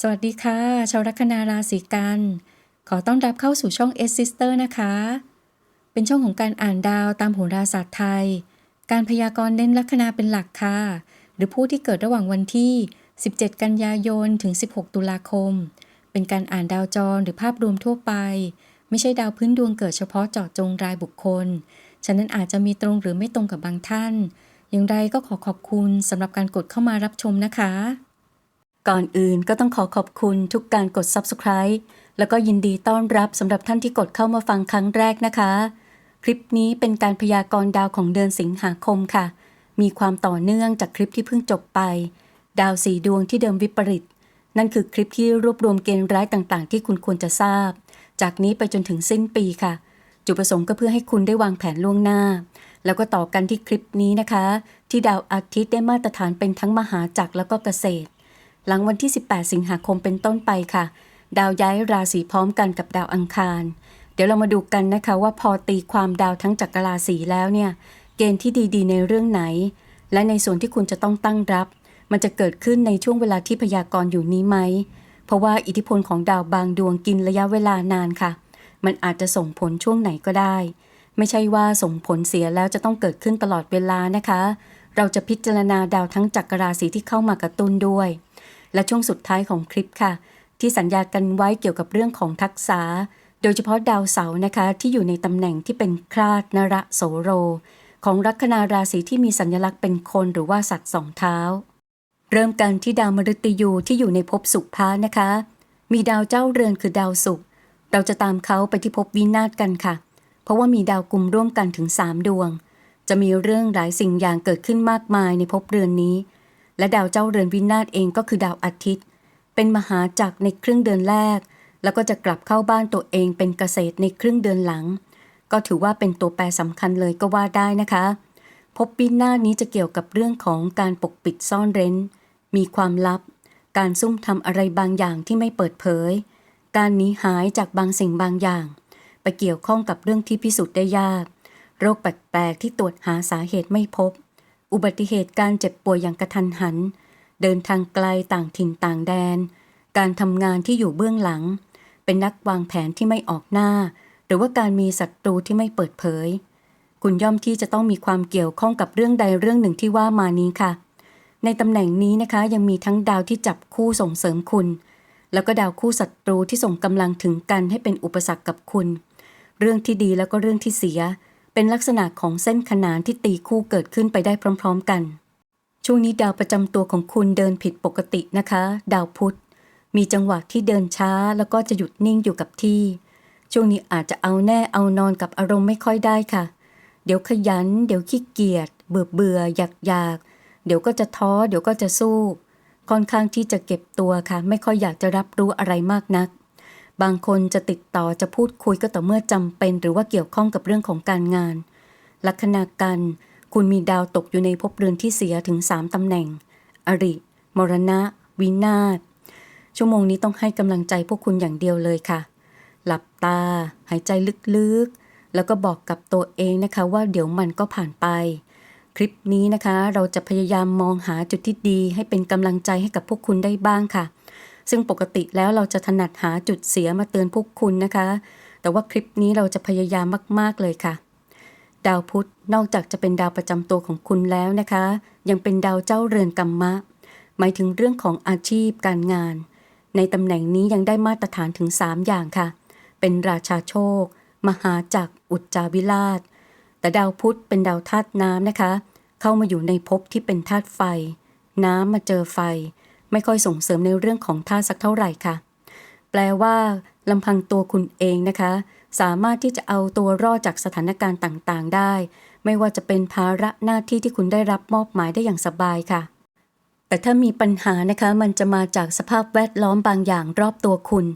สวัสดีค่ะ ชาวลัคนาราศีกัน ขอต้อนรับเข้าสู่ช่อง S Sister นะคะ เป็นช่องของการอ่านดาวตามโหราศาสตร์ไทย การพยากรณ์เน้นลัคนาเป็นหลักค่ะ หรือผู้ที่เกิดระหว่างวันที่ 17 กันยายนถึง 16 ตุลาคม เป็นการอ่านดาวจรหรือภาพรวมทั่วไป ไม่ใช่ดาวพื้นดวงเกิดเฉพาะเจาะจงรายบุคคล ฉะนั้นอาจจะมีตรงหรือไม่ตรงกับบางท่าน อย่างไรก็ขอขอบคุณสำหรับการกดเข้ามารับชมนะคะ ก่อนอื่นก็ต้องขอขอบคุณทุกการกด Subscribe แล้วก็ยินดีต้อนรับสำหรับท่านที่กดเข้ามาฟังครั้งแรกนะคะ คลิปนี้เป็นการพยากรณ์ดาวของเดือนสิงหาคมค่ะ มีความต่อเนื่องจากคลิปที่เพิ่งจบไป ดาวสีดวงที่เดิมวิปริต นั่นคือคลิปที่รวบรวมเกณฑ์ร้ายต่างๆ ที่คุณควรจะทราบ จากนี้ไปจนถึงสิ้นปีค่ะ จุดประสงค์ก็เพื่อให้คุณได้วางแผนล่วงหน้า แล้วก็ต่อกันที่คลิปนี้นะคะ ที่ดาวอาทิตย์ได้มาตรฐานเป็นทั้งมหาจักรแล้วก็เกษตร หลังวันที่ 18 สิงหาคมเป็นต้นไปค่ะ ดาวย้ายราศีพร้อมกันกับดาวอังคาร เดี๋ยวเรามาดูกันนะคะว่าพอตีความดาวทั้งจักรราศีแล้วเนี่ย เกณฑ์ที่ดีๆ ในเรื่องไหน และในส่วนที่คุณจะต้องตั้งรับ มันจะเกิดขึ้นในช่วงเวลาที่พยากรณ์อยู่นี้ไหม เพราะว่าอิทธิพลของดาวบางดวงกินระยะเวลานานค่ะ มันอาจจะส่งผลช่วงไหนก็ได้ ไม่ใช่ว่าส่งผลเสียแล้วจะต้องเกิดขึ้นตลอดเวลานะคะ เราจะพิจารณาดาวทั้งจักรราศีที่เข้ามากระตุ้นด้วย และช่วงสุดท้ายของคลิปค่ะ ที่สัญญากันไว้เกี่ยวกับเรื่องของทักษะโดยเฉพาะดาวเสาร์นะคะ ที่อยู่ในตำแหน่งที่เป็นคราดนระโสโร ของลัคนาราศีที่มีสัญลักษณ์เป็นคนหรือว่าสัตว์สองเท้า เริ่มกันที่ดาวมฤตยูที่อยู่ในภพสุภานะคะ มีดาวเจ้าเรือนคือดาวศุกร์เราจะตามเขาไปที่ภพวินาศกันค่ะ เพราะว่ามีดาวกลุ่มร่วมกันถึง 3 ดวง จะมีเรื่องหลายสิ่งอย่างเกิดขึ้นมากมายในภพเรือนนี้ และดาวเจ้าเรือนวินาศเองก็คือดาวอาทิตย์ เป็นมหาจักรในครึ่งเดือนแรก แล้วก็จะกลับเข้าบ้านตัวเองเป็นเกษตรในครึ่งเดือนหลัง ก็ถือว่าเป็นตัวแปรสำคัญเลยก็ว่าได้นะคะภพวินาศนี้จะเกี่ยวกับเรื่องของการปกปิดซ่อนเร้น มีความลับ การซุ่มทำอะไรบางอย่างที่ไม่เปิดเผย การหนีหายจากบางสิ่งบางอย่าง ไปเกี่ยวข้องกับเรื่องที่พิสูจน์ได้ยาก โรคแปลกๆที่ตรวจหาสาเหตุไม่พบ อุบัติเหตุการเจ็บป่วยอย่างกระทันหัน เดินทางไกลต่างถิ่นต่างแดน การทำงานที่อยู่เบื้องหลัง เป็นนักวางแผนที่ไม่ออกหน้า หรือว่าการมีศัตรูที่ไม่เปิดเผย คุณย่อมที่จะต้องมีความเกี่ยวข้องกับเรื่องใดเรื่องหนึ่งที่ว่ามานี้ค่ะ ในตำแหน่งนี้นะคะยังมีทั้งดาวที่จับคู่ส่งเสริมคุณ แล้วก็ดาวคู่ศัตรูที่ส่งกำลังถึงกันให้เป็นอุปสรรคกับคุณ เรื่องที่ดีแล้วก็เรื่องที่เสีย เป็นลักษณะของเส้นขนานที่ตีคู่เกิดขึ้นไปได้พร้อม ๆ กัน ช่วงนี้ดาวประจำตัวของคุณเดินผิดปกตินะคะ ดาวพุธ มีจังหวะที่เดินช้าแล้วก็จะหยุดนิ่งอยู่กับที่ ช่วงนี้อาจจะเอาแน่เอานอนกับอารมณ์ไม่ค่อยได้ค่ะ เดี๋ยวขยัน เดี๋ยวขี้เกียจ เบื่อเบื่ออยากอยาก เดี๋ยวก็จะท้อ เดี๋ยวก็จะสู้ ค่อนข้างที่จะเก็บตัวค่ะ ไม่ค่อยอยากจะรับรู้อะไรมากนัก บางคนจะติดต่อจะพูดคุยก็ต่อเมื่อจำเป็น หรือว่าเกี่ยวข้องกับเรื่องของการงาน ลัคนากันคุณมีดาวตกอยู่ในภพเรือนที่เสียถึง 3ตำแหน่ง อริ มรณะ วินาศ ชั่วโมงนี้ต้องให้กำลังใจพวกคุณอย่างเดียวเลยค่ะ หลับตา หายใจลึกๆ แล้วก็บอกกับตัวเองนะคะว่าเดี๋ยวมันก็ผ่านไป คลิปนี้นะคะเราจะพยายามมองหาจุดที่ดีให้เป็นกำลังใจให้กับพวกคุณได้บ้างค่ะ ซึ่งปกติแล้วเราจะถนัดหาจุดเสียมาเตือนพวกคุณนะคะ แต่ว่าคลิปนี้เราจะพยายามมาก ๆ เลยค่ะ ดาวพุธนอกจากจะเป็นดาวประจำตัวของคุณแล้วนะคะ ยังเป็นดาวเจ้าเรือนกรรมะ หมายถึงเรื่องของอาชีพการงาน ในตำแหน่งนี้ยังได้มาตรฐานถึง 3 อย่างค่ะ เป็นราชาโชค มหาจักรอุจจาวิราช แต่ดาวพุธเป็นดาวธาตุน้ำนะคะ เข้ามาอยู่ในภพที่เป็นธาตุไฟ น้ำมาเจอไฟ ไม่ค่อยส่งเสริมในเรื่องของธาสักเท่าไหร่ค่ะ แปลว่าลำพังตัวคุณเองนะคะ สามารถที่จะเอาตัวรอดจากสถานการณ์ต่างๆ ได้ ไม่ว่าจะเป็นภาระหน้าที่ที่คุณได้รับมอบหมายได้อย่างสบายค่ะ แต่ถ้ามีปัญหานะคะมันจะมาจากสภาพแวดล้อมบางอย่างรอบตัวคุณ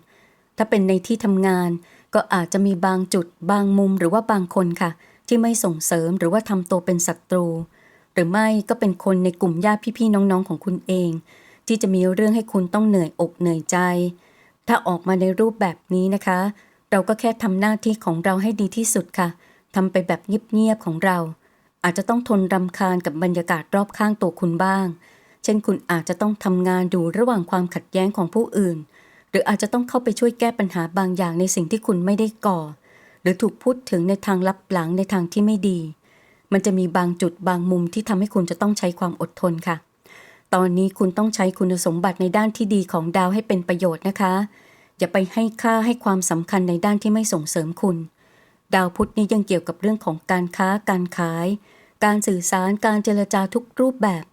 ถ้าเป็นในที่ทำงาน ก็อาจจะมีบางจุด บางมุมหรือว่าบางคนค่ะ ที่ไม่ส่งเสริมหรือว่าทำตัวเป็นศัตรู หรือไม่ก็เป็นคนในกลุ่มญาติพี่ๆน้องๆของคุณเอง ที่จะมีเรื่องให้คุณต้องเหนื่อยอกเหนื่อยใจ ถ้าออกมาในรูปแบบนี้นะคะ เราก็แค่ทำหน้าที่ของเราให้ดีที่สุดค่ะทำไปแบบเงียบๆของเรา อาจจะต้องทนรำคาญกับบรรยากาศรอบข้างตัวคุณบ้าง เช่นคุณอาจจะต้องทำงานดูระหว่างความขัดแย้งของผู้อื่น หรืออาจจะต้องเข้าไปช่วยแก้ปัญหาบางอย่างในสิ่งที่คุณไม่ได้ก่อ หรือถูกพูดถึงในทางลับหลังในทางที่ไม่ดี มันจะมีบางจุดบางมุมที่ทำให้คุณจะต้องใช้ความอดทนค่ะ ตอนนี้คุณต้องใช้คุณสมบัติในด้านที่ดีของดาวให้เป็นประโยชน์นะคะ อย่าไปให้ค่าให้ความสำคัญในด้านที่ไม่ส่งเสริมคุณ ดาวพุธนี้ยังเกี่ยวกับเรื่องของการค้าการขาย การสื่อสารการเจรจาทุกรูปแบบ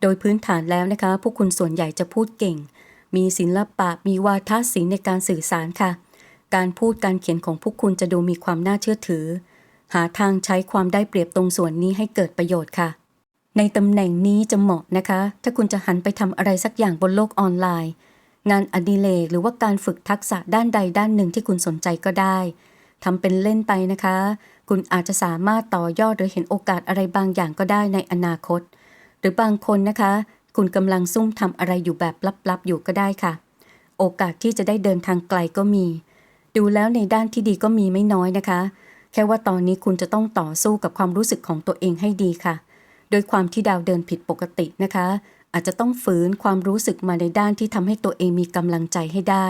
โดยพื้นฐานแล้วนะคะ ผู้คุณส่วนใหญ่จะพูดเก่ง มีศิลปะมีวาทศิลป์ในการสื่อสารค่ะ การพูดการเขียนของผู้คุณจะดูมีความน่าเชื่อถือ หาทางใช้ความได้เปรียบตรงส่วนนี้ให้เกิดประโยชน์ค่ะ ในตำแหน่งนี้จะเหมาะนะคะ ถ้าคุณจะหันไปทำอะไรสักอย่างบนโลกออนไลน์ งานอดิเรกหรือว่าการฝึกทักษะด้านใดด้านหนึ่งที่คุณสนใจก็ได้ทำเป็นเล่นไปนะคะ คุณอาจจะสามารถต่อยอดหรือเห็นโอกาสอะไรบางอย่างก็ได้ในอนาคต หรือบางคนนะคะ คุณกำลังซุ่มทำอะไรอยู่แบบลับๆอยู่ก็ได้ค่ะ โอกาสที่จะได้เดินทางไกลก็มี ดูแล้วในด้านที่ดีก็มีไม่น้อยนะคะ แค่ว่าตอนนี้คุณจะต้องต่อสู้กับความรู้สึกของตัวเองให้ดีค่ะ ดยความที่ดาวเดินผิดปกตินะคะ อาจจะต้องฝืนความรู้สึกมาในด้านที่ทำให้ตัวเองมีกำลังใจให้ได้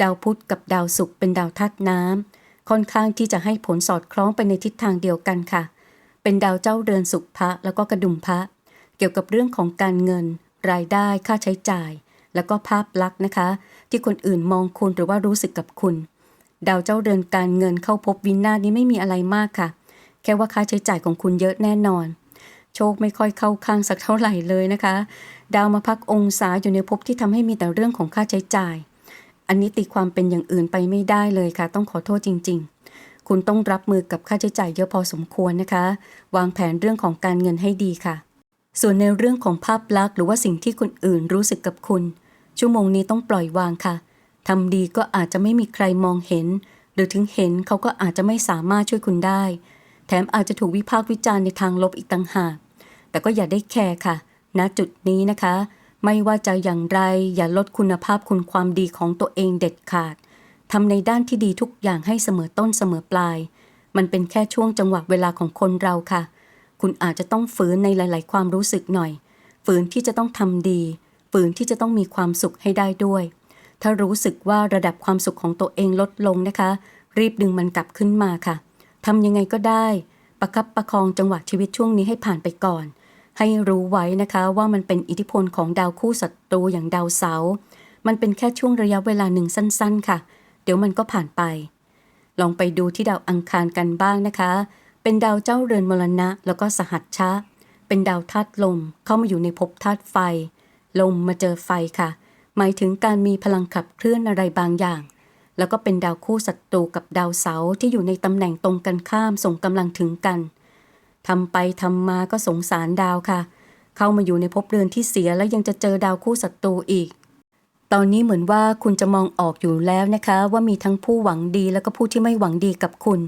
ดาวพุธกับดาวศุกร์เป็นดาวธาตุน้ำค่อนข้างที่จะให้ผลสอดคล้องไปในทิศทางเดียวกันค่ะ เป็นดาวเจ้าเรือนสุขพระแล้วก็กระดุมพระ เกี่ยวกับเรื่องของการเงิน รายได้ค่าใช้จ่าย แล้วก็ภาพลักษณ์นะคะ ที่คนอื่นมองคุณหรือว่ารู้สึกกับคุณ ดาวเจ้าเรือนการเงินเข้าพบวินาศนี้ไม่มีอะไรมากค่ะ แค่ว่าค่าใช้จ่ายของคุณเยอะแน่นอน โชคไม่ค่อยเข้าข้างสักเท่าไหร่เลยนะคะ ดาวมาพักองศาอยู่ในภพที่ทำให้มีแต่เรื่องของค่าใช้จ่าย อันนี้ตีความเป็นอย่างอื่นไปไม่ได้เลยค่ะ ต้องขอโทษจริง ๆ คุณต้องรับมือกับค่าใช้จ่ายเยอะพอสมควรนะคะ วางแผนเรื่องของการเงินให้ดีค่ะ ส่วนในเรื่องของภาพลักษณ์หรือว่าสิ่งที่คนอื่นรู้สึกกับคุณ ชั่วโมงนี้ต้องปล่อยวางค่ะทำดีก็อาจจะไม่มีใครมองเห็น หรือถึงเห็นเขาก็อาจจะไม่สามารถช่วยคุณได้ แถมอาจจะถูกวิพากษ์วิจารณ์ในทางลบอีกต่างหาก แต่ก็อย่าได้แคร์ค่ะณจุดนี้นะคะ ไม่ว่าจะอย่างไรอย่าลดคุณภาพคุณความดีของตัวเองเด็ดขาดทำในด้านที่ดีทุกอย่างให้เสมอต้นเสมอปลาย มันเป็นแค่ช่วงจังหวะเวลาของคนเราค่ะ คุณอาจจะต้องฝืนในหลาย ๆ ความรู้สึกหน่อย ฝืนที่จะต้องทำดี ฝืนที่จะต้องมีความสุขให้ได้ด้วย ถ้ารู้สึกว่าระดับความสุขของตัวเองลดลงนะคะ รีบดึงมันกลับขึ้นมาค่ะทำยังไงก็ได้ ประคับประคองจังหวะชีวิตช่วงนี้ให้ผ่านไปก่อน ให้รู้ไว้นะคะว่ามันเป็นอิทธิพลของดาวคู่ศัตรูอย่างดาวเสาร์มันเป็นแค่ช่วงระยะเวลาหนึ่งสั้น ๆ ค่ะ เดี๋ยวมันก็ผ่านไป ลองไปดูที่ดาวอังคารกันบ้างนะคะ เป็นดาวเจ้าเรือนมรณะ แล้วก็สหัชชะ เป็นดาวธาตุลมเข้ามาอยู่ในภพธาตุไฟ ลมมาเจอไฟค่ะ หมายถึงการมีพลังขับเคลื่อนอะไรบางอย่าง แล้วก็เป็นดาวคู่ศัตรูกับดาวเสาร์ที่อยู่ในตำแหน่งตรงกันข้ามส่งกำลังถึงกัน ทำไปทำมาก็สงสารดาวค่ะ เข้ามาอยู่ในภพเรือนที่เสียแล้วยังจะเจอดาวคู่ศัตรูอีก ตอนนี้เหมือนว่าคุณจะมองออกอยู่แล้วนะคะ ว่ามีทั้งผู้หวังดีแล้วก็ผู้ที่ไม่หวังดีกับคุณ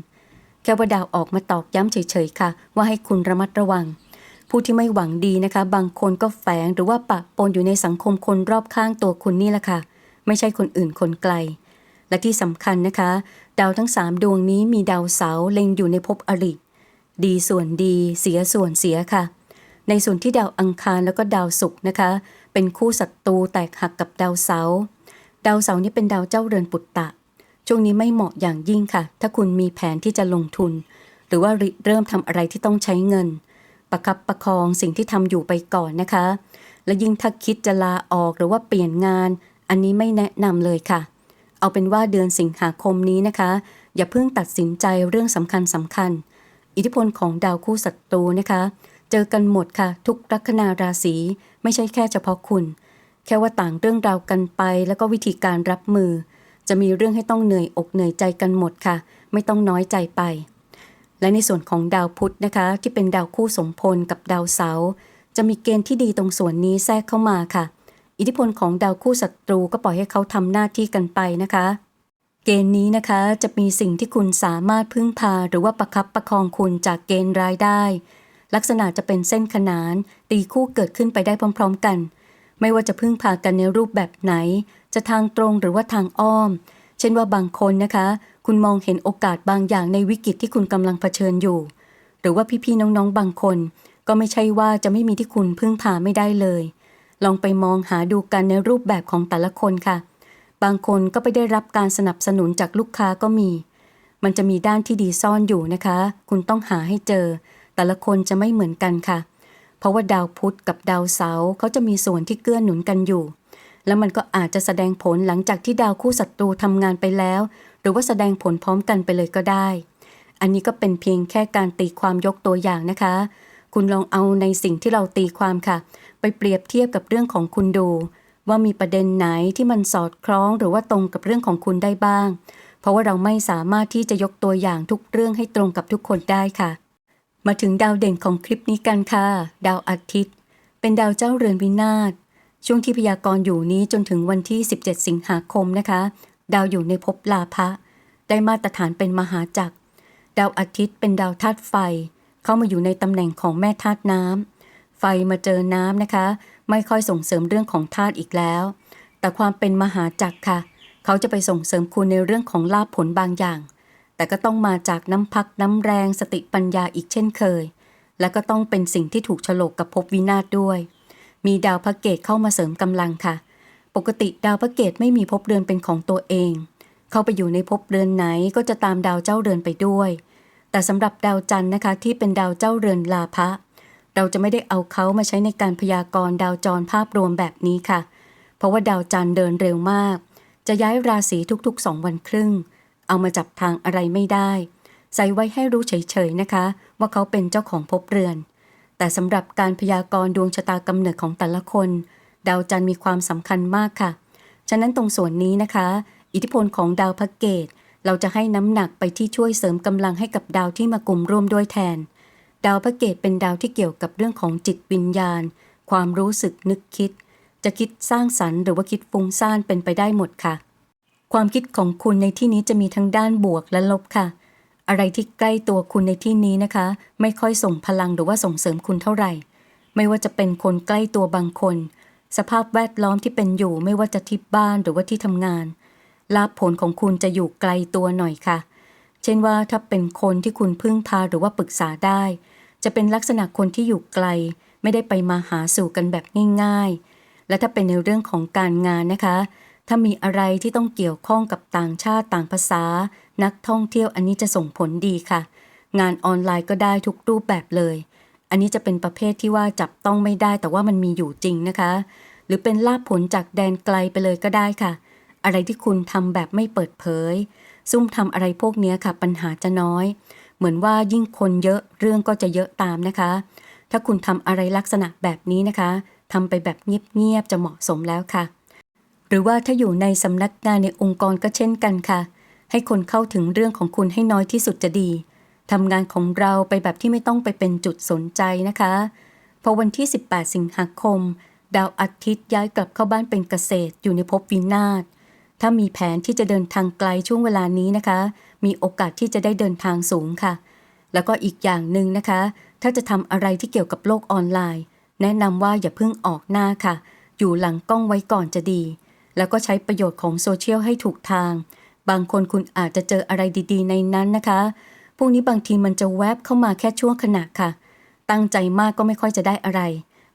แค่ว่าดาวออกมาตอกย้ำเฉยๆค่ะ ว่าให้คุณระมัดระวัง ผู้ที่ไม่หวังดีนะคะ บางคนก็แฝงหรือว่าปะปนอยู่ในสังคมคนรอบข้างตัวคุณนี่แหละค่ะ ไม่ใช่คนอื่นคนไกล และที่สำคัญนะคะ ดาวทั้งสามดวงนี้มีดาวเสาเล็งอยู่ในภพอริ ดีส่วนดีเสียส่วนเสียค่ะ ในส่วนที่ดาวอังคารแล้วก็ดาวศุกร์นะคะ เป็นคู่ศัตรูแตกหักกับดาวเสาร์ดาวเสาร์นี่เป็นดาวเจ้าเรือนปุตตะ ช่วงนี้ไม่เหมาะอย่างยิ่งค่ะ ถ้าคุณมีแผนที่จะลงทุน หรือว่าริเริ่มทำอะไรที่ต้องใช้เงิน ประคับประคองสิ่งที่ทำอยู่ไปก่อนนะคะ และยิ่งถ้าคิดจะลาออกหรือว่าเปลี่ยนงาน อันนี้ไม่แนะนำเลยค่ะ เอาเป็นว่าเดือนสิงหาคมนี้นะคะ อย่าเพิ่งตัดสินใจเรื่องสำคัญสำคัญ อิทธิพลของดาวคู่ศัตรูนะคะ เจอกันหมดค่ะ ทุกลัคนาราศีไม่ใช่แค่เฉพาะคุณ แค่ว่าต่างเรื่องราวกันไป แล้วก็วิธีการรับมือ จะมีเรื่องให้ต้องเหนื่อยอกเหนื่อยใจกันหมดค่ะ ไม่ต้องน้อยใจไป และในส่วนของดาวพุธนะคะ ที่เป็นดาวคู่สมพลกับดาวเสาร์จะมีเกณฑ์ที่ดีตรงส่วนนี้แทรกเข้ามาค่ะ อิทธิพลของดาวคู่ศัตรูก็ปล่อยให้เขาทำหน้าที่กันไปนะคะ เกณฑ์นี้นะคะจะมีสิ่งที่คุณสามารถพึ่งพาหรือว่าประคับประคองคุณจากเกณฑ์รายได้ ลักษณะจะเป็นเส้นขนาน ตีคู่เกิดขึ้นไปได้พร้อม ๆ กัน ไม่ว่าจะพึ่งพากันในรูปแบบไหน จะทางตรงหรือว่าทางอ้อม เช่นว่าบางคนนะคะ คุณมองเห็นโอกาสบางอย่างในวิกฤตที่คุณกำลังเผชิญอยู่ หรือว่าพี่ๆน้องๆบางคน ก็ไม่ใช่ว่าจะไม่มีที่คุณพึ่งพาไม่ได้เลย ลองไปมองหาดูกันในรูปแบบของแต่ละคนค่ะ บางคนก็ไปได้รับการสนับสนุนจากลูกค้าก็มี มันจะมีด้านที่ดีซ่อนอยู่นะคะ คุณต้องหาให้เจอ แต่ละคนจะไม่เหมือนกันค่ะ เพราะว่าดาวพุธกับดาวเสาร์เขาจะมีส่วนที่เกื้อหนุนกันอยู่ แล้วมันก็อาจจะแสดงผลหลังจากที่ดาวคู่ศัตรูทำงานไปแล้ว หรือว่าแสดงผลพร้อมกันไปเลยก็ได้ อันนี้ก็เป็นเพียงแค่การตีความยกตัวอย่างนะคะ คุณลองเอาในสิ่งที่เราตีความค่ะ ไปเปรียบเทียบกับเรื่องของคุณดู ว่ามีประเด็นไหนที่มันสอดคล้องหรือว่าตรงกับเรื่องของคุณได้บ้าง เพราะว่าเราไม่สามารถที่จะยกตัวอย่างทุกเรื่องให้ตรงกับทุกคนได้ค่ะ มาถึงดาวเด่นของคลิปนี้กันค่ะ ดาวอาทิตย์ เป็นดาวเจ้าเรือนวินาศช่วงที่พยากรณ์อยู่นี้จนถึงวันที่ 17 สิงหาคมนะคะ ดาวอยู่ในภพลาภะได้มาตรฐานเป็นมหาจักร ดาวอาทิตย์เป็นดาวธาตุไฟ เข้ามาอยู่ในตำแหน่งของแม่ธาตุน้ำไฟมาเจอน้ำนะคะ ไม่ค่อยส่งเสริมเรื่องของธาตุอีกแล้ว แต่ความเป็นมหาจักรค่ะ เขาจะไปส่งเสริมคุณในเรื่องของลาภผลบางอย่าง แต่ก็ต้องมาจากน้ำพักน้ำแรงสติปัญญาอีกเช่นเคย และก็ต้องเป็นสิ่งที่ถูกฉลกกับภพวินาศด้วย มีดาวพระเกตเข้ามาเสริมกำลังค่ะ ปกติดาวพระเกตไม่มีภพเรือนเป็นของตัวเอง เข้าไปอยู่ในภพเรือนไหนก็จะตามดาวเจ้าเรือนไปด้วย แต่สำหรับดาวจันทร์นะคะที่เป็นดาวเจ้าเรือนลาภะ เราจะไม่ได้เอาเขามาใช้ในการพยากรณ์ดาวจรภาพรวมแบบนี้ค่ะ เพราะว่าดาวจันทร์เดินเร็วมาก จะย้ายราศีทุกๆ2วันครึ่ง เอามาจับทางอะไรไม่ได้ ใส่ไว้ให้รู้เฉยๆนะคะ ว่าเขาเป็นเจ้าของภพเรือน แต่สำหรับการพยากรณ์ดวงชะตากำเนิดของแต่ละคน ดาวจันทร์มีความสำคัญมากค่ะ ฉะนั้นตรงส่วนนี้นะคะ อิทธิพลของดาวพระเกตเราจะให้น้ำหนักไปที่ช่วยเสริมกำลังให้กับดาวที่มากลุ่มร่วมด้วยแทน ดาวพระเกตเป็นดาวที่เกี่ยวกับเรื่องของจิตวิญญาณ ความรู้สึกนึกคิด จะคิดสร้างสรรค์หรือว่าคิดฟุ้งซ่านเป็นไปได้หมดค่ะ ความคิดของคุณในที่นี้จะมีทั้งด้านบวกและลบค่ะ อะไรที่ใกล้ตัวคุณในที่นี้นะคะ ไม่ค่อยส่งพลังหรือว่าส่งเสริมคุณเท่าไหร่ ไม่ว่าจะเป็นคนใกล้ตัวบางคน สภาพแวดล้อมที่เป็นอยู่ไม่ว่าจะที่บ้านหรือว่าที่ทำงานลาภผลของคุณจะอยู่ไกลตัวหน่อยค่ะ เช่นว่าถ้าเป็นคนที่คุณพึ่งพาหรือว่าปรึกษาได้ จะเป็นลักษณะคนที่อยู่ไกล ไม่ได้ไปมาหาสู่กันแบบง่ายๆ และถ้าเป็นในเรื่องของการงานนะคะ ถ้ามีอะไรที่ต้องเกี่ยวข้องกับต่างชาติต่างภาษา นักท่องเที่ยวอันนี้จะส่งผลดีค่ะ งานออนไลน์ก็ได้ทุกรูปแบบเลย อันนี้จะเป็นประเภทที่ว่าจับต้องไม่ได้แต่ว่ามันมีอยู่จริงนะคะ หรือเป็นลาภผลจากแดนไกลไปเลยก็ได้ค่ะ อะไรที่คุณทำแบบไม่เปิดเผย ซุ่มทำอะไรพวกนี้ค่ะ ปัญหาจะน้อย เหมือนว่ายิ่งคนเยอะเรื่องก็จะเยอะตามนะคะ ถ้าคุณทำอะไรลักษณะแบบนี้นะคะทำไปแบบเงียบๆจะเหมาะสมแล้วค่ะ หรือว่าถ้าอยู่ในสำนักงานในองค์กรก็เช่นกันค่ะ ให้คนเข้าถึงเรื่องของคุณให้น้อยที่สุดจะดีทำงานของเราไปแบบที่ไม่ต้องไปเป็นจุดสนใจนะคะ พอวันที่ 18 สิงหาคม ดาวอาทิตย์ย้ายกลับเข้าบ้านเป็นเกษตรอยู่ในภพวินาศถ้ามีแผนที่จะเดินทางไกลช่วงเวลานี้นะคะ มีโอกาสที่จะได้เดินทางสูงค่ะ แล้วก็อีกอย่างหนึ่งนะคะ ถ้าจะทำอะไรที่เกี่ยวกับโลกออนไลน์ แนะนำว่าอย่าเพิ่งออกหน้าค่ะ อยู่หลังกล้องไว้ก่อนจะดี แล้วก็ใช้ประโยชน์ของโซเชียลให้ถูกทาง บางคนคุณอาจจะเจออะไรดีๆ ในนั้นนะคะ พวกนี้บางทีมันจะแวบเข้ามาแค่ช่วงขณะค่ะ ตั้งใจมากก็ไม่ค่อยจะได้อะไร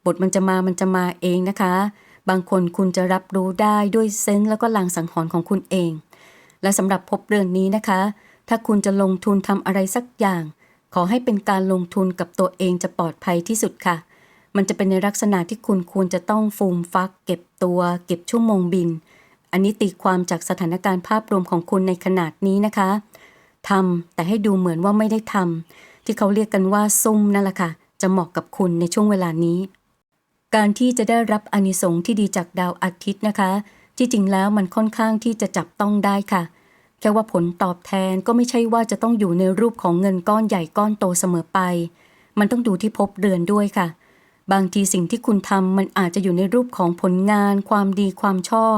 บทมันจะมามันจะมาเองนะคะ บางคนคุณจะรับรู้ได้ด้วยเซนส์แล้วก็ลางสังหรณ์ของคุณเอง และสำหรับพบเรื่องนี้นะคะ ถ้าคุณจะลงทุนทำอะไรสักอย่าง ขอให้เป็นการลงทุนกับตัวเองจะปลอดภัยที่สุดค่ะ มันจะเป็นในลักษณะที่คุณควรจะต้องฟูมฟัก เก็บตัว เก็บชั่วโมงบิน อันนี้ตีความจากสถานการณ์ภาพรวมของคุณในขนาดนี้นะคะทำแต่ให้ดูเหมือนว่าไม่ได้ทำที่เขาเรียกกันว่าซุ่มนั่นแหละค่ะ จะเหมาะกับคุณในช่วงเวลานี้ การที่จะได้รับอานิสงส์ที่ดีจากดาวอาทิตย์นะคะ ที่จริงแล้วมันค่อนข้างที่จะจับต้องได้ค่ะ แค่ว่าผลตอบแทนก็ไม่ใช่ว่าจะต้องอยู่ในรูปของเงินก้อนใหญ่ก้อนโตเสมอไป มันต้องดูที่ภพเรือนด้วยค่ะ บางทีสิ่งที่คุณทำมันอาจจะอยู่ในรูปของผลงาน ความดีความชอบ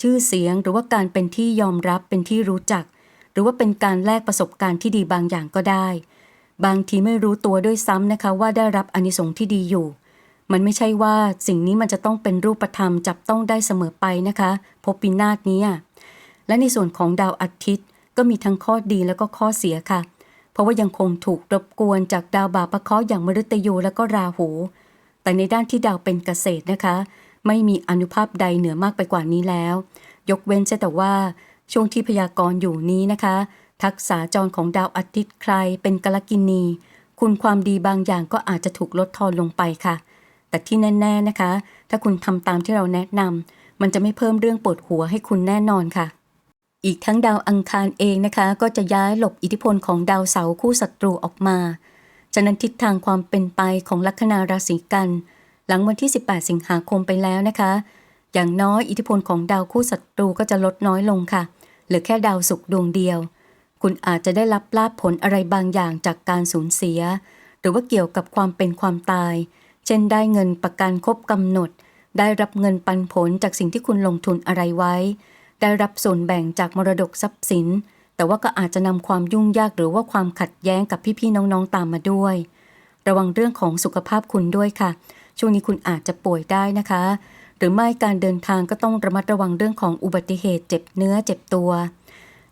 ชื่อเสียงหรือว่าการเป็นที่ยอมรับเป็นที่รู้จัก หรือว่าเป็นการแลกประสบการณ์ที่ดีบางอย่างก็ได้ บางทีไม่รู้ตัวด้วยซ้ำนะคะว่าได้รับอนิสงส์ที่ดีอยู่ มันไม่ใช่ว่าสิ่งนี้มันจะต้องเป็นรูปธรรมจับต้องได้เสมอไปนะคะพบปีนาศนี้และในส่วนของดาวอาทิตย์ก็มีทั้งข้อดีแล้วก็ข้อเสียค่ะ เพราะว่ายังคงถูกรบกวนจากดาวบาปะเคาะอย่างมฤตยูและก็ราหู แต่ในด้านที่ดาวเป็นเกษตรนะคะ ไม่มีอนุภาพใดเหนือมากไปกว่านี้แล้ว ยกเว้นแต่ว่า ช่วงที่พยากรณ์อยู่นี้นะคะ ทักษะจรของดาวอาทิตย์ใครเป็นกลกินี คุณความดีบางอย่างก็อาจจะถูกลดทอนลงไปค่ะ แต่ที่แน่ๆนะคะ ถ้าคุณทำตามที่เราแนะนำมันจะไม่เพิ่มเรื่องปวดหัวให้คุณแน่นอนค่ะ อีกทั้งดาวอังคารเองนะคะ ก็จะย้ายหลบอิทธิพลของดาวเสาร์คู่ศัตรูออกมา ฉะนั้นทิศทางความเป็นไปของลัคนาราศีกัน หลังวันที่ 18 สิงหาคมไปแล้วนะคะ อย่างน้อยอิทธิพลของดาวคู่ศัตรูก็จะลดน้อยลงค่ะเหลือแค่ดาวศุกร์ดวงเดียว คุณอาจจะได้รับลาภผลอะไรบางอย่างจากการสูญเสีย หรือว่าเกี่ยวกับความเป็นความตาย เช่นได้เงินประกันครบกำหนด ได้รับเงินปันผลจากสิ่งที่คุณลงทุนอะไรไว้ ได้รับส่วนแบ่งจากมรดกทรัพย์สิน แต่ว่าก็อาจจะนำความยุ่งยากหรือว่าความขัดแย้งกับพี่ๆน้องๆตามมาด้วย ระวังเรื่องของสุขภาพคุณด้วยค่ะ ช่วงนี้คุณอาจจะป่วยได้นะคะ หรือไม่การเดินทางก็ต้องระมัดระวังเรื่องของอุบัติเหตุเจ็บเนื้อเจ็บตัว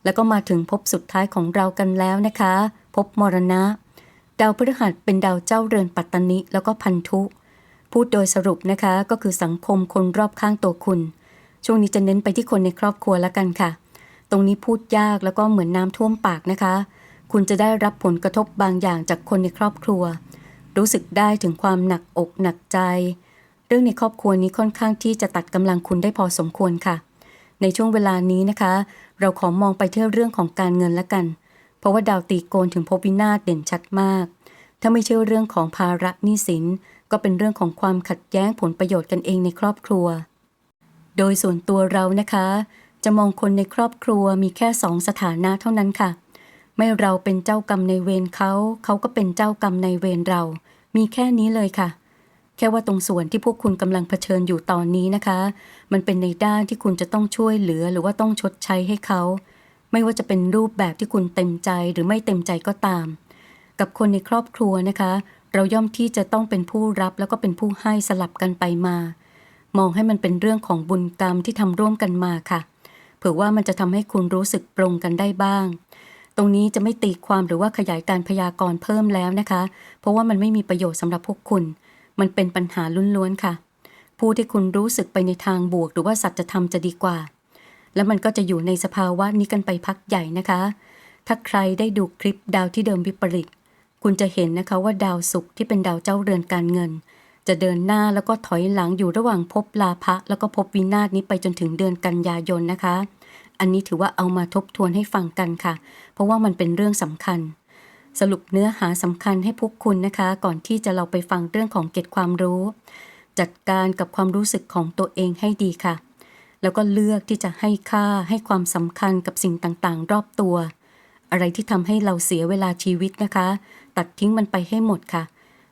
แล้วก็มาถึงภพสุดท้ายของเรากันแล้วนะคะภพมรณะ ดาวพฤหัสเป็นดาวเจ้าเรือนปัตตนิแล้วก็พันธุ พูดโดยสรุปนะคะก็คือสังคมคนรอบข้างตัวคุณ ช่วงนี้จะเน้นไปที่คนในครอบครัวแล้วกันค่ะ ตรงนี้พูดยากแล้วก็เหมือนน้ำท่วมปากนะคะ คุณจะได้รับผลกระทบบางอย่างจากคนในครอบครัว รู้สึกได้ถึงความหนักอกหนักใจ เรื่องในครอบครัวนี้ค่อนข้างที่จะตัดกำลังคุณได้พอสมควรค่ะ ในช่วงเวลานี้นะคะ เราขอมองไปที่เรื่องของการเงินละกันเพราะว่าดาวตีโกนถึงภพวินาศเด่นชัดมาก ถ้าไม่ใช่เรื่องของภาระหนี้สิน ก็เป็นเรื่องของความขัดแย้งผลประโยชน์กันเองในครอบครัว โดยส่วนตัวเรานะคะ จะมองคนในครอบครัวมีแค่สองสถานะเท่านั้นค่ะ ไม่เราเป็นเจ้ากรรมในเวรเขา เขาก็เป็นเจ้ากรรมในเวรเรา มีแค่นี้เลยค่ะแค่ว่าตรงส่วนที่พวกคุณกำลังเผชิญอยู่ตอนนี้นะคะ มันเป็นในด้านที่คุณจะต้องช่วยเหลือหรือว่าต้องชดใช้ให้เขา ไม่ว่าจะเป็นรูปแบบที่คุณเต็มใจหรือไม่เต็มใจก็ตาม กับคนในครอบครัวนะคะ เราย่อมที่จะต้องเป็นผู้รับแล้วก็เป็นผู้ให้สลับกันไปมา มองให้มันเป็นเรื่องของบุญกรรมที่ทำร่วมกันมาค่ะ เผื่อว่ามันจะทำให้คุณรู้สึกปรงกันได้บ้าง ตรงนี้จะไม่ตีความหรือว่าขยายการพยากรณ์เพิ่มแล้วนะคะ เพราะว่ามันไม่มีประโยชน์สำหรับพวกคุณ มันเป็นปัญหาล้วนๆค่ะ ผู้ที่คุณรู้สึกไปในทางบวก หรือว่าสัจธรรมจะดีกว่า แล้วมันก็จะอยู่ในสภาวะนี้กันไปพักใหญ่นะคะ ถ้าใครได้ดูคลิปดาวที่เดิมวิปริต คุณจะเห็นนะคะว่าดาวศุกร์ที่เป็นดาวเจ้าเรือนการเงิน จะเดินหน้าแล้วก็ถอยหลังอยู่ระหว่างภพลาภะแล้วก็ภพวินาศนี้ไปจนถึงเดือนกันยายนนะคะ อันนี้ถือว่าเอามาทบทวนให้ฟังกันค่ะ เพราะว่ามันเป็นเรื่องสำคัญ สรุปเนื้อหาสำคัญให้พวกคุณนะคะ ก่อนที่จะเราไปฟังเรื่องของเกร็ดความรู้ จัดการกับความรู้สึกของตัวเองให้ดีค่ะ แล้วก็เลือกที่จะให้ค่าให้ความสำคัญกับสิ่งต่างๆ รอบตัว อะไรที่ทำให้เราเสียเวลาชีวิตนะคะ ตัดทิ้งมันไปให้หมดค่ะ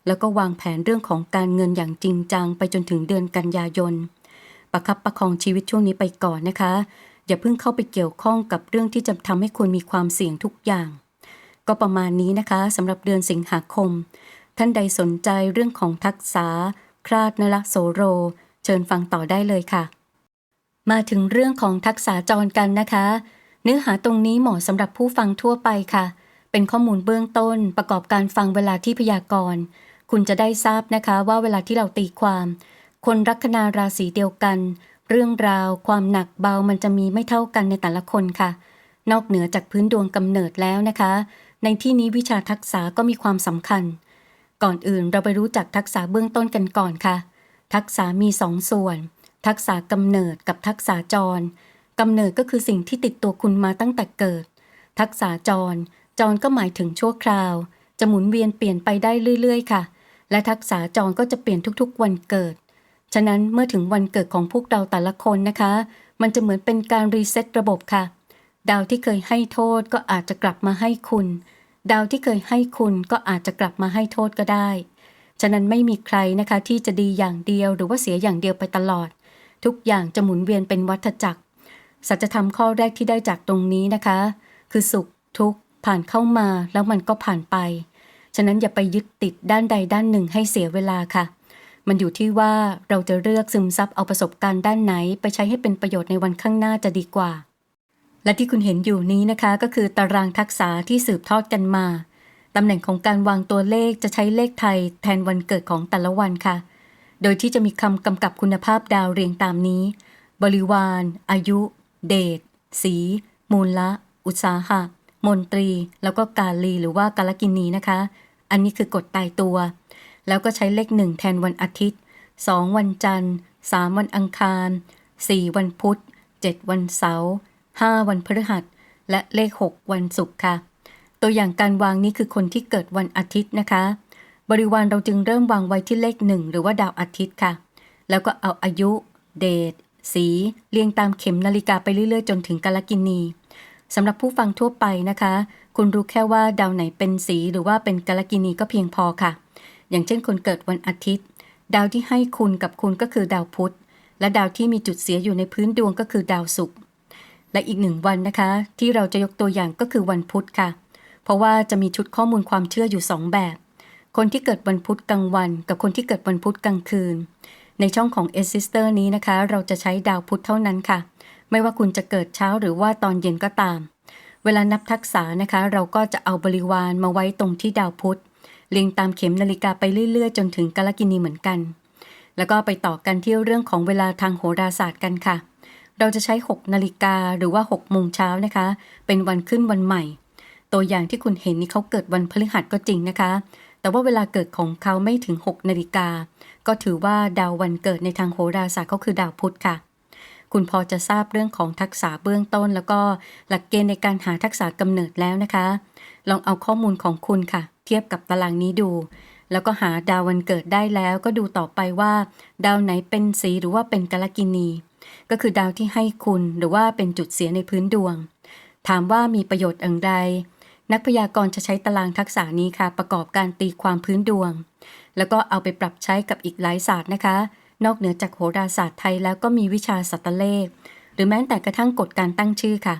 แล้วก็วางแผนเรื่องของการเงินอย่างจริงจังไปจนถึงเดือนกันยายน ประคับประคองชีวิตช่วงนี้ไปก่อนนะคะ อย่าเพิ่งเข้าไปเกี่ยวข้องกับเรื่องที่จะทำให้คุณมีความเสี่ยงทุกอย่าง ก็ประมาณนี้นะคะสำหรับเดือนสิงหาคม ท่านใดสนใจเรื่องของทักษะคราดนละโสโร เชิญฟังต่อได้เลยค่ะ มาถึงเรื่องของทักษะจรกันนะคะ เนื้อหาตรงนี้เหมาะสำหรับผู้ฟังทั่วไปค่ะ เป็นข้อมูลเบื้องต้นประกอบการฟังเวลาที่พยากรณ์ คุณจะได้ทราบนะคะว่าเวลาที่เราตีความ คนลัคนาราศีเดียวกัน เรื่องราวความหนักเบามันจะมีไม่เท่ากันในแต่ละคนค่ะ นอกเหนือจากพื้นดวงกำเนิดแล้วนะคะ ในที่นี้วิชาทักษะก็มีความสำคัญ ก่อนอื่นเราไปรู้จักทักษะเบื้องต้นกันก่อนค่ะ ทักษะมีสองส่วน ทักษะกำเนิดกับทักษะจรกำเนิดก็คือสิ่งที่ติดตัวคุณมาตั้งแต่เกิด ทักษะจร จรก็หมายถึงชั่วคราว จะหมุนเวียนเปลี่ยนไปได้เรื่อย ๆ ค่ะ และทักษะจรก็จะเปลี่ยนทุกๆ วันเกิด ฉะนั้นเมื่อถึงวันเกิดของพวกเราแต่ละคนนะคะ มันจะเหมือนเป็นการรีเซ็ตระบบค่ะ ดาวที่เคยให้โทษก็อาจจะกลับมาให้คุณ ดาวที่เคยให้คุณก็อาจจะกลับมาให้โทษก็ได้ ฉะนั้นไม่มีใครนะคะที่จะดีอย่างเดียวหรือว่าเสียอย่างเดียวไปตลอด ทุกอย่างจะหมุนเวียนเป็นวัฏจักร สัจธรรมข้อแรกที่ได้จากตรงนี้นะคะ คือสุขทุกข์ผ่านเข้ามาแล้วมันก็ผ่านไป ฉะนั้นอย่าไปยึดติดด้านใดด้านหนึ่งให้เสียเวลาค่ะ มันอยู่ที่ว่าเราจะเลือกซึมซับเอาประสบการณ์ด้านไหน ไปใช้ให้เป็นประโยชน์ในวันข้างหน้าจะดีกว่า และที่คุณเห็นอยู่นี้นะคะ ก็คือตารางทักษะที่สืบทอดกันมาตำแหน่งของการวางตัวเลขจะใช้เลขไทยแทนวันเกิดของแต่ละวันค่ะ โดยที่จะมีคำกำกับคุณภาพดาวเรียงตามนี้ บริวาร อายุ เดช สี มูลละ อุตสาหะ มนตรี แล้วก็กาลีหรือว่ากาลกินีนะคะ อันนี้คือกฎตายตัว แล้วก็ใช้เลขหนึ่งแทนวันอาทิตย์ 2 วันจันทร์ 3 วันอังคาร 4 วันพุธ 7 วันเสาร์ 5 วันพฤหัส และเลข 6 วันศุกร์ค่ะ ตัวอย่างการวางนี้คือคนที่เกิดวันอาทิตย์นะคะ บริวารเราจึงเริ่มวางไว้ที่เลขหนึ่งหรือว่าดาวอาทิตย์ค่ะ แล้วก็เอาอายุ เดชสีเรียงตามเข็มนาฬิกาไปเรื่อยๆ จนถึงกาลกินีสำหรับผู้ฟังทั่วไปนะคะ คุณรู้แค่ว่าดาวไหนเป็นสีหรือว่าเป็นกาลกินีก็เพียงพอค่ะ อย่างเช่นคนเกิดวันอาทิตย์ ดาวที่ให้คุณกับคุณก็คือดาวพุธ และดาวที่มีจุดเสียอยู่ในพื้นดวงก็คือดาวศุกร์และอีกหนึ่งวันนะคะ ที่เราจะยกตัวอย่างก็คือวันพุธค่ะ เพราะว่าจะมีชุดข้อมูลความเชื่ออยู่ 2 แบบ คนที่เกิดวันพุธกลางวัน กับคนที่เกิดวันพุธกลางคืน ในช่องของ s อ s i s t e r นี้นะคะ เราจะใช้ดาวพุธเท่านั้นค่ะ ไม่ว่าคุณจะเกิดเช้าหรือว่าตอนเย็นก็ตาม เวลานับทักษะนะคะ เราก็จะเอาบริวารมาไว้ตรงที่ดาวพุธเรียงตามเข็มนาฬิกาไปเรื่อยๆ จนถึงกาลกินีเหมือนกัน แล้วก็ไปต่อกันที่เรื่องของเวลาทางโหราศาสตร์กันค่ะ เราจะใช้ 6 นาฬิกาหรือว่า6โมงเช้านะคะ เป็นวันขึ้นวันใหม่ ตัวอย่างที่คุณเห็นนี่เขาเกิดวันพฤหัสก็จริงนะคะ แต่ว่าเวลาเกิดของเขาไม่ถึง 6 นาฬิกา ก็ถือว่าดาววันเกิดในทางโหราศาสตร์ก็คือดาวพุธค่ะ คุณพอจะทราบเรื่องของทักษะเบื้องต้น แล้วก็หลักเกณฑ์ในการหาทักษะกำเนิดแล้วนะคะ ลองเอาข้อมูลของคุณค่ะ เทียบกับตารางนี้ดู แล้วก็หาดาววันเกิดได้แล้ว ก็ดูต่อไปว่า ดาวไหนเป็นสีหรือว่าเป็นกาลกินี ก็คือดาวที่ให้คุณหรือว่าเป็นจุดเสียในพื้นดวง ถามว่ามีประโยชน์อย่างไร นักพยากรณ์จะใช้ตารางทักษะนี้ค่ะ ประกอบการตีความพื้นดวง แล้วก็เอาไปปรับใช้กับอีกหลายศาสตร์นะคะ นอกเหนือจากโหราศาสตร์ไทยแล้วก็มีวิชาสัตเลข หรือแม้แต่กระทั่งกฎการตั้งชื่อค่ะ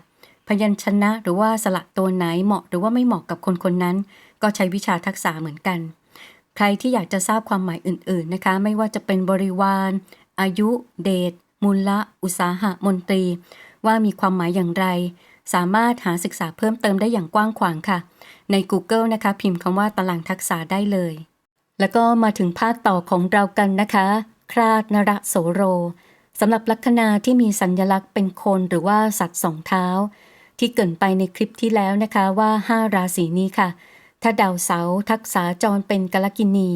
พยัญชนะหรือว่าสระตัวไหนเหมาะหรือว่าไม่เหมาะกับคนคนนั้น ก็ใช้วิชาทักษะเหมือนกัน ใครที่อยากจะทราบความหมายอื่น ๆนะคะ ไม่ว่าจะเป็นบริวาร อายุ เดชมูลละ อุตสาหะมนตรี ว่ามีความหมายอย่างไร สามารถหาศึกษาเพิ่มเติมได้อย่างกว้างขวางค่ะ ใน Google นะคะ พิมพ์คำว่าตารางทักษะได้เลย แล้วก็มาถึงภาคต่อของเรากันนะคะ คราดนระโสโรสำหรับลัคนาที่มีสัญลักษณ์เป็นคนหรือว่าสัตว์สองเท้า ที่เกินไปในคลิปที่แล้วนะคะว่า 5 ราศีนี้ค่ะ ถ้าดาวเสาร์ทักษาจรเป็นกาลกินี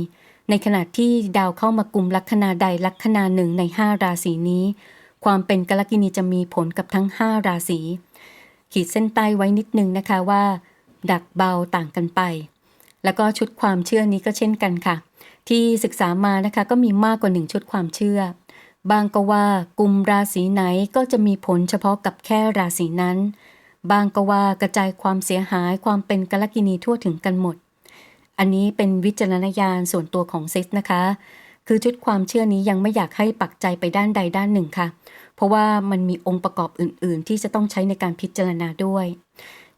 ในขณะที่ดาวเข้ามากลุ่มลัคนาใดลัคนาหนึ่งใน 5 ราศีนี้ ความเป็นกาลกินีจะมีผลกับทั้ง 5 ราศี ขีดเส้นใต้ไว้นิดนึงนะคะว่า ดักเบาต่างกันไป แล้วก็ชุดความเชื่อนี้ก็เช่นกันค่ะ ที่ศึกษามานะคะก็มีมากกว่าหนึ่งชุดความเชื่อบางก็ว่ากลุ่มราศีไหนก็จะมีผลเฉพาะกับแค่ราศีนั้น บางก็ว่ากระจายความเสียหายความเป็นกลกินีทั่วถึงกันหมด อันนี้เป็นวิจารณญาณส่วนตัวของซิสนะคะ คือชุดความเชื่อนี้ยังไม่อยากให้ปักใจไปด้านใดด้านหนึ่งค่ะ เพราะว่ามันมีองค์ประกอบอื่น ๆ ที่จะต้องใช้ในการพิจารณาด้วย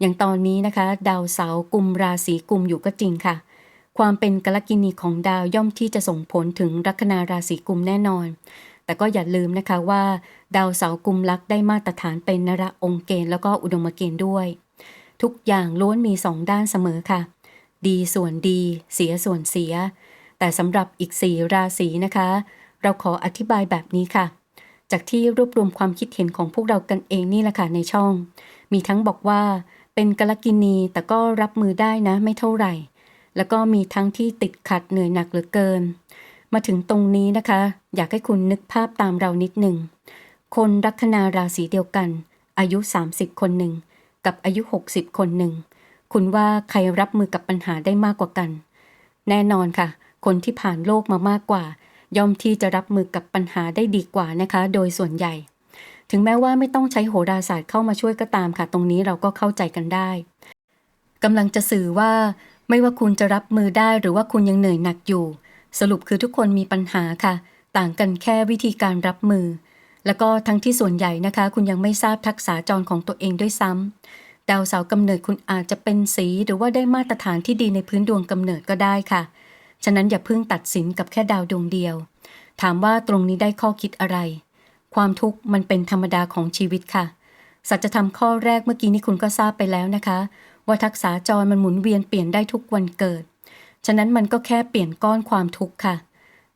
อย่างตอนนี้นะคะ ดาวเสาร์กลุ่มราศีกลุ่มอยู่ก็จริงค่ะ ความเป็นกาลกินีของดาวย่อมที่จะส่งผลถึงลัคนาราศีกลุ่มแน่นอน แต่ก็อย่าลืมนะคะว่า ดาวเสาร์กลุ่มลักได้มาตรฐานเป็นนระองค์เกณฑ์แล้วก็อุดมเกณฑ์ด้วย ทุกอย่างล้วนมีสองด้านเสมอค่ะ ดีส่วนดี เสียส่วนเสีย แต่สำหรับอีกสี่ราศีนะคะ เราขออธิบายแบบนี้ค่ะ จากที่รวบรวมความคิดเห็นของพวกเรากันเองนี่แหละค่ะในช่อง มีทั้งบอกว่าเป็นกาลกินีแต่ก็รับมือได้นะไม่เท่าไหร่ แล้วก็มีทั้งที่ติดขัดเหนื่อยหนักเหลือเกิน มาถึงตรงนี้นะคะ อยากให้คุณนึกภาพตามเรานิดหนึ่ง คนลัคนาราศีเดียวกัน อายุ 30 คนหนึ่ง กับอายุ 60 คนหนึ่ง คุณว่าใครรับมือกับปัญหาได้มากกว่ากัน แน่นอนค่ะ คนที่ผ่านโลกมามากกว่า ย่อมที่จะรับมือกับปัญหาได้ดีกว่านะคะ โดยส่วนใหญ่ ถึงแม้ว่าไม่ต้องใช้โหราศาสตร์เข้ามาช่วยก็ตามค่ะ ตรงนี้เราก็เข้าใจกันได้กำลังจะสื่อว่า ไม่ว่าคุณจะรับมือได้หรือว่าคุณยังเหนื่อยหนักอยู่ สรุปคือทุกคนมีปัญหาค่ะ ต่างกันแค่วิธีการรับมือ แล้วก็ทั้งที่ส่วนใหญ่นะคะ คุณยังไม่ทราบทักษะจรของตัวเองด้วยซ้ำดาวเสาร์กำเนิดคุณอาจจะเป็นสีหรือว่าได้มาตรฐานที่ดีในพื้นดวงกำเนิดก็ได้ค่ะ ฉะนั้นอย่าเพิ่งตัดสินกับแค่ดาวดวงเดียว ถามว่าตรงนี้ได้ข้อคิดอะไร ความทุกข์มันเป็นธรรมดาของชีวิตค่ะ สัจธรรมข้อแรกเมื่อกี้นี้คุณก็ทราบไปแล้วนะคะ ว่าทักษะจรมันหมุนเวียนเปลี่ยนได้ทุกวันเกิด ฉะนั้นมันก็แค่เปลี่ยนก้อนความทุกข์ค่ะ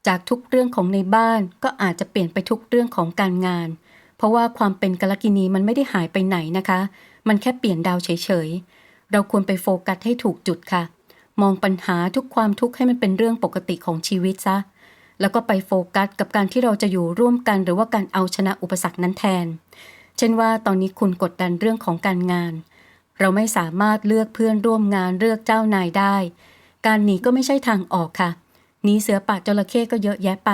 จากทุกเรื่องของในบ้านก็อาจจะเปลี่ยนไปทุกเรื่องของการงาน เพราะว่าความเป็นกลกินีมันไม่ได้หายไปไหนนะคะ มันแค่เปลี่ยนดาวเฉยๆ เราควรไปโฟกัสให้ถูกจุดค่ะ มองปัญหาทุกความทุกข์ให้มันเป็นเรื่องปกติของชีวิตซะ แล้วก็ไปโฟกัสกับการที่เราจะอยู่ร่วมกัน หรือว่าการเอาชนะอุปสรรคนั้นแทน เช่นว่าตอนนี้คุณกดดันเรื่องของการงาน เราไม่สามารถเลือกเพื่อนร่วมงานเลือกเจ้านายได้ การหนีก็ไม่ใช่ทางออกค่ะหนีเสือป่าจระเข้ก็เยอะแยะไป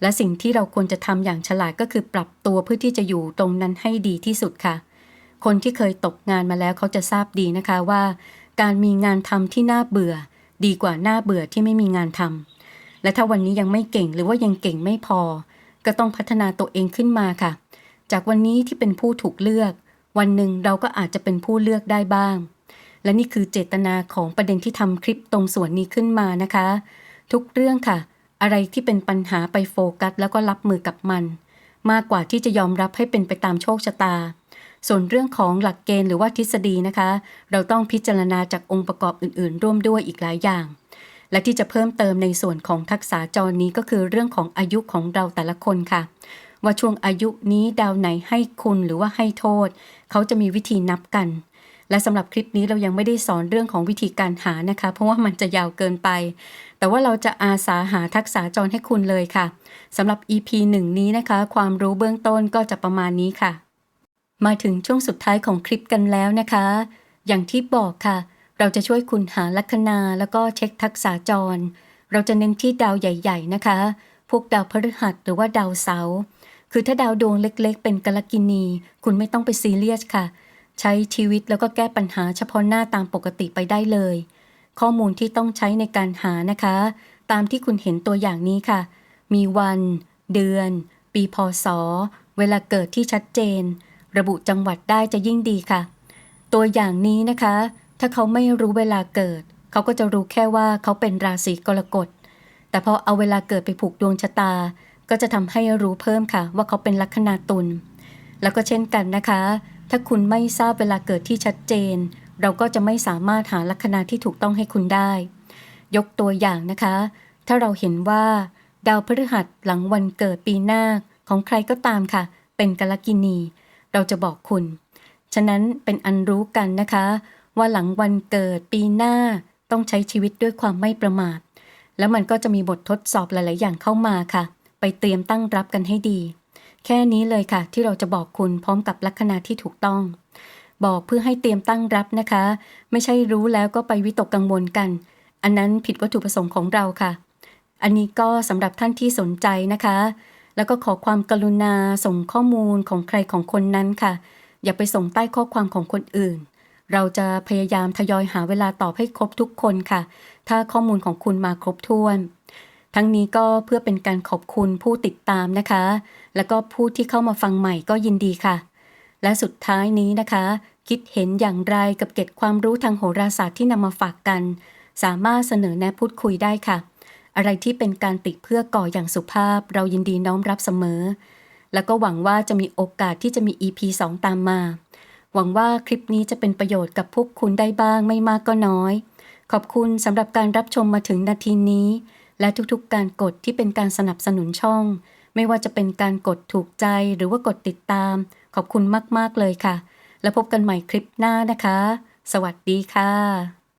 และสิ่งที่เราควรจะทำอย่างฉลาดก็คือปรับตัวเพื่อที่จะอยู่ตรงนั้นให้ดีที่สุดค่ะ คนที่เคยตกงานมาแล้วเขาจะทราบดีนะคะว่า การมีงานทำที่น่าเบื่อ ดีกว่าน่าเบื่อที่ไม่มีงานทำและถ้าวันนี้ยังไม่เก่งหรือว่ายังเก่งไม่พอ ก็ต้องพัฒนาตัวเองขึ้นมาค่ะ จากวันนี้ที่เป็นผู้ถูกเลือก วันหนึ่งเราก็อาจจะเป็นผู้เลือกได้บ้าง และนี่คือเจตนาของประเด็นที่ทำคลิปตรงส่วนนี้ขึ้นมานะคะ ทุกเรื่องค่ะ อะไรที่เป็นปัญหาไปโฟกัส แล้วก็รับมือกับมัน มากกว่าที่จะยอมรับให้เป็นไปตามโชคชะตา ส่วนเรื่องของหลักเกณฑ์หรือว่าทฤษฎีนะคะ เราต้องพิจารณาจากองค์ประกอบอื่น ๆ ร่วมด้วยอีกหลายอย่าง และที่จะเพิ่มเติมในส่วนของทักษะจรนี้ก็คือเรื่องของอายุของเราแต่ละคนค่ะ ว่าช่วงอายุนี้ดาวไหนให้คุณหรือว่าให้โทษ เขาจะมีวิธีนับกัน และสำหรับคลิปนี้เรายังไม่ได้สอนเรื่องของวิธีการหานะคะ เพราะว่ามันจะยาวเกินไป แต่ว่าเราจะอาสาหาทักษะจรให้คุณเลยค่ะสำหรับ EP 1 นี้นะคะ ความรู้เบื้องต้นก็จะประมาณนี้ค่ะ มาถึงช่วงสุดท้ายของคลิปกันแล้วนะคะ อย่างที่บอกค่ะ เราจะช่วยคุณหาลัคนาแล้วก็เช็คทักษะจร เราจะเน้นที่ดาวใหญ่ ๆ นะคะ พวกดาวพฤหัสหรือว่าดาวเสาร์คือถ้าดาวดวงเล็กๆ เป็นกลกินี คุณไม่ต้องไปซีเรียสค่ะ ใช้ชีวิตแล้วก็แก้ปัญหาเฉพาะหน้าตามปกติไปได้เลย ข้อมูลที่ต้องใช้ในการหานะคะ ตามที่คุณเห็นตัวอย่างนี้ค่ะ มีวัน เดือน ปีพศ เวลาเกิดที่ชัดเจน ระบุจังหวัดได้จะยิ่งดีค่ะ ตัวอย่างนี้นะคะ ถ้าเขาไม่รู้เวลาเกิด เขาก็จะรู้แค่ว่าเขาเป็นราศีกรกฎ แต่พอเอาเวลาเกิดไปผูกดวงชะตา ก็จะทำให้รู้เพิ่มค่ะ ว่าเขาเป็นลัคนาตุลแล้วก็เช่นกันนะคะ ถ้าคุณไม่ทราบเวลาเกิดที่ชัดเจน เราก็จะไม่สามารถหาลัคนาที่ถูกต้องให้คุณได้ ยกตัวอย่างนะคะ ถ้าเราเห็นว่าดาวพฤหัสหลังวันเกิดปีหน้าของใครก็ตามค่ะ เป็นกลกินี เราจะบอกคุณ ฉะนั้นเป็นอันรู้กันนะคะ ว่าหลังวันเกิดปีหน้าต้องใช้ชีวิตด้วยความไม่ประมาท แล้วมันก็จะมีบททดสอบหลาย ๆ อย่างเข้ามาค่ะ ไปเตรียมตั้งรับกันให้ดี แค่นี้เลยค่ะ ที่เราจะบอกคุณพร้อมกับลัคนาที่ถูกต้อง บอกเพื่อให้เตรียมตั้งรับนะคะ ไม่ใช่รู้แล้วก็ไปวิตกกังวลกัน อันนั้นผิดวัตถุประสงค์ของเราค่ะ อันนี้ก็สำหรับท่านที่สนใจนะคะ แล้วก็ขอความกรุณาส่งข้อมูลของใครของคนนั้นค่ะ อย่าไปส่งใต้ข้อความของคนอื่น เราจะพยายามทยอยหาเวลาตอบให้ครบทุกคนค่ะ ถ้าข้อมูลของคุณมาครบถ้วน ทั้งนี้ก็เพื่อเป็นการขอบคุณผู้ติดตามนะคะ แล้วก็ผู้ที่เข้ามาฟังใหม่ก็ยินดีค่ะ และสุดท้ายนี้นะคะ คิดเห็นอย่างไรกับเก็ดความรู้ทางโหราศาสตร์ที่นำมาฝากกัน สามารถเสนอแนะพูดคุยได้ค่ะ อะไรที่เป็นการติเพื่อก่ออย่างสุภาพเรายินดีน้อมรับเสมอ แล้วก็หวังว่าจะมีโอกาสที่จะมี EP 2 ตามมา หวังว่าคลิปนี้จะเป็นประโยชน์กับพวกคุณได้บ้างไม่มากก็น้อย ขอบคุณสำหรับการรับชมมาถึงนาทีนี้ และทุกๆ การกดที่เป็นการสนับสนุนช่อง ไม่ว่าจะเป็นการกดถูกใจหรือว่ากดติดตาม ขอบคุณมากๆเลยค่ะ แล้วพบกันใหม่คลิปหน้านะคะ สวัสดีค่ะ